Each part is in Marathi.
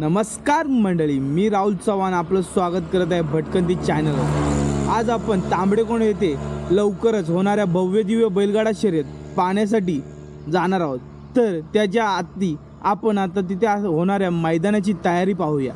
नमस्कार मंडळी मी राहुल चव्हाण आपलं स्वागत करत आहे भटकंती चॅनलवर आज आपण तांबडेकोण येथे लवकरच होणाऱ्या भव्य दिव्य बैलगाडा शर्यत पाहण्यासाठी जाणार आहोत. तर त्याच्या आती आपण आता तिथे होणाऱ्या मैदानाची तयारी पाहूया.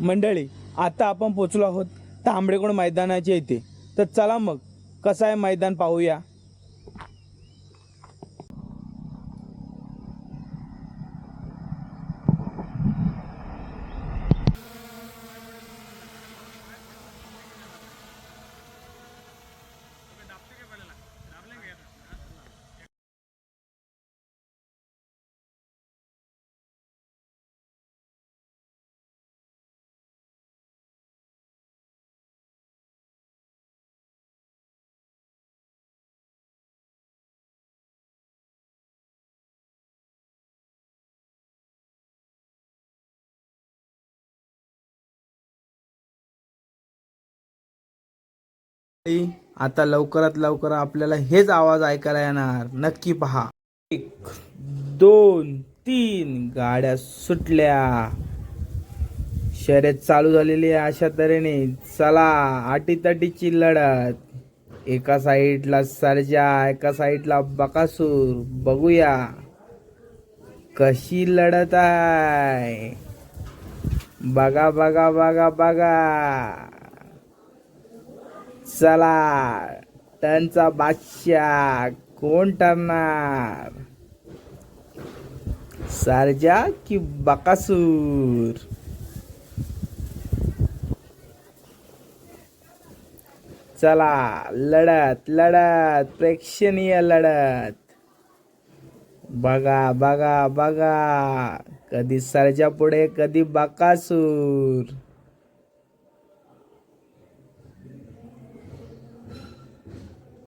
मंडळी आता आपण पोचलो आहोत तांबडेकोण मैदानाच्या इथे. तर चला मग कसं आहे मैदान पाहूया? आता लवकरात लवकर आपल्याला हेच आवाज ऐकायला येणार. नक्की पहा. एक दोन तीन गाड्या सुटल्या. शर्यत चालू झालेली आहे अशा तऱ्हेने. चला आटीतटीची लढत. एका साईडला सरजा एका साईडला बकासूर. बघूया कशी लढत आहे. बघा बघा बघा बघा. चला त्यांचा बादशाह कोण ठरणार? सारजा की बकासूर? चला लढत लढत प्रेक्षणीय लढत. बघा बघा बघा कधी सरजा पुढे कधी बकासूर?